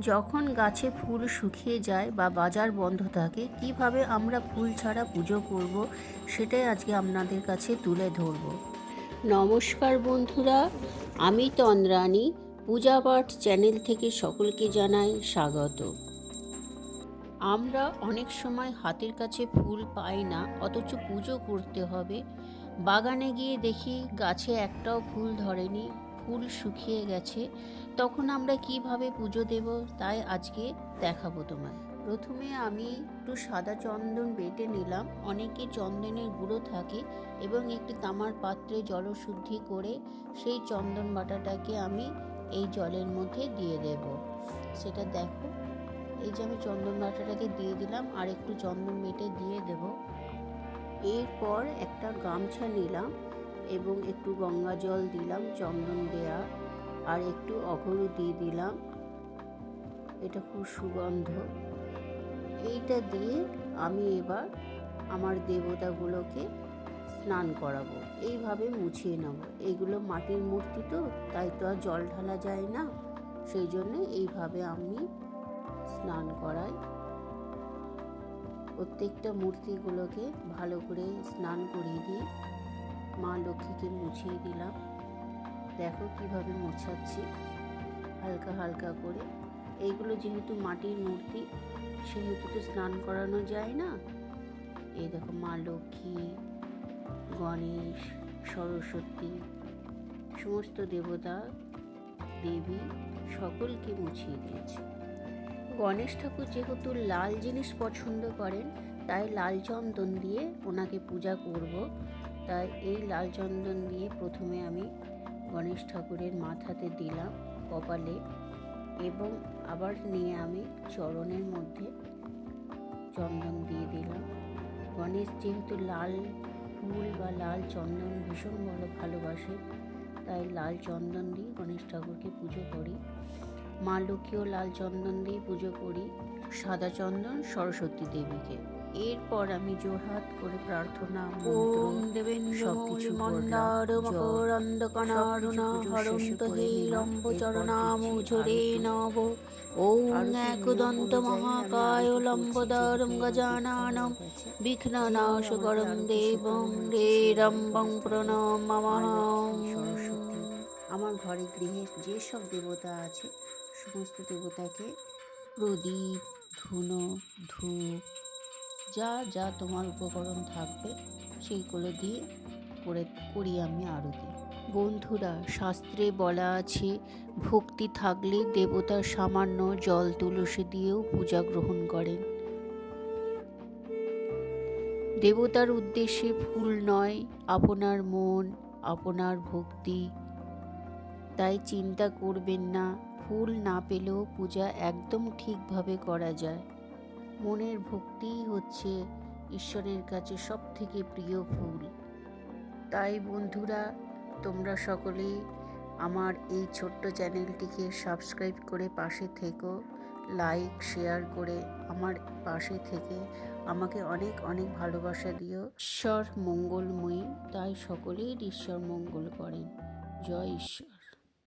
যখন গাছে ফুল শুকিয়ে যায় বা বাজার বন্ধ থাকে, কীভাবে আমরা ফুল ছাড়া পুজো করব, সেটাই আজকে আপনাদের কাছে তুলে ধরব। নমস্কার বন্ধুরা, আমি তন্দ্রাণী, পূজা পাঠ চ্যানেল থেকে সকলকে জানাই স্বাগত। আমরা অনেক সময় হাতের কাছে ফুল পাই না, অথচ পুজো করতে হবে। বাগানে গিয়ে দেখি গাছে একটাও ফুল ধরেনি ফুল শুকিয়ে গেছে, তখন আমরা কীভাবে পুজো দেব তাই আজকে দেখাবো তোমায়। প্রথমে আমি একটু সাদা চন্দন বেটে নিলাম, অনেকে চন্দনের গুঁড়ো থাকে এবং একটি তামার পাত্রে জলশুদ্ধি করে সেই চন্দন বাটাটাকে আমি এই জলের মধ্যে দিয়ে দেব। সেটা দেখো, এই যে আমি চন্দন বাটাটাকে দিয়ে দিলাম আর একটু চন্দন বেটে দিয়ে দেব। এরপর একটা গামছা নিলাম এবং একটু গঙ্গা জল দিলাম, চন্দন দেয়া, আর একটু অগরু দিয়ে দিলাম। এটা খুব সুগন্ধ। এইটা দিয়ে আমি এবার আমার দেবতাগুলোকে স্নান করাবো। এইভাবে মুছিয়ে নেব। এইগুলো মাটির মূর্তি তো, তাই তো আর জল ঢালা যায় না। সেই জন্য এইভাবে আমি স্নান করাই। প্রত্যেকটা মূর্তিগুলোকে ভালো করে স্নান করিয়ে দিই। লক্ষ্মীকে মুছিয়ে দিলাম। দেখো কীভাবে মোছাচ্ছি। হালকা হালকা করে। এইগুলো যেহেতু মাটির মূর্তি, সেহেতু তো স্নান করানো যায় না। এই দেখো মা লক্ষ্মী, গণেশ, সরস্বতী, সমস্ত দেবতা, দেবী সকলকে মুছিয়ে দিয়েছে। গণেশ ঠাকুর যেহেতু লাল জিনিস পছন্দ করেন, তাই লাল চন্দন দিয়ে ওনাকে পূজা করব। তাই এই লাল চন্দন দিয়ে প্রথমে আমি গণেশ ঠাকুরের মাথাতে দিলাম কপালে এবং আবার নিয়ে আমি চরণের মধ্যে চন্দন দিয়ে দিলাম। গণেশ যেহেতু লাল ফুল বা লাল চন্দন ভীষণ ভালো ভালোবাসে, তাই লাল চন্দন দিয়ে গণেশ ঠাকুরকে পুজো করি। মা লক্ষ্মীও লাল চন্দন দিয়ে পুজো করি। সাদা চন্দন সরস্বতী দেবীকে। এরপর আমি জোরহাত করে প্রার্থনা ওম দেবেন্দ্র মন্দার মকরন্দ কণারুণ হরন্ত হে লম্ব চরণামুঝরে নব ওম একদন্ত মহাকায় লম্বদরম গজাননম বিঘ্ননাশকরম দেবং রে রম্বং প্রণমামহম সরস্বতী। আমার ঘরে গৃহে যেসব দেবতা আছে সমস্ত দেবতাকে প্রদীপ ধুনো ধূপ যা যা তোমার উপকরণ থাকবে সেইগুলো দিয়ে করে, করি আমি আরতি। বন্ধুরা, শাস্ত্রে বলা আছে, ভক্তি থাকলে দেবতার সামান্য জল তুলসী দিয়েও পূজা গ্রহণ করেন। দেবতার উদ্দেশ্যে ফুল নয়, আপনার মন, আপনার ভক্তি। তাই চিন্তা করবেন না, ফুল না পেলেও পূজা একদম ঠিকভাবে করা যায়। মনের ভক্তিই হচ্ছে ঈশ্বরের কাছে সব থেকে প্রিয় ফুল। তাই বন্ধুরা, তোমরা সকলেই আমার এই ছোট্ট চ্যানেলটিকে সাবস্ক্রাইব করে পাশে থেকো, লাইক, শেয়ার করে আমার পাশে থেকে আমাকে অনেক অনেক ভালোবাসা দিও। ঈশ্বর মঙ্গলময়ী, তাই সকলেই ঈশ্বর মঙ্গল করেন। জয় ঈশ্বর।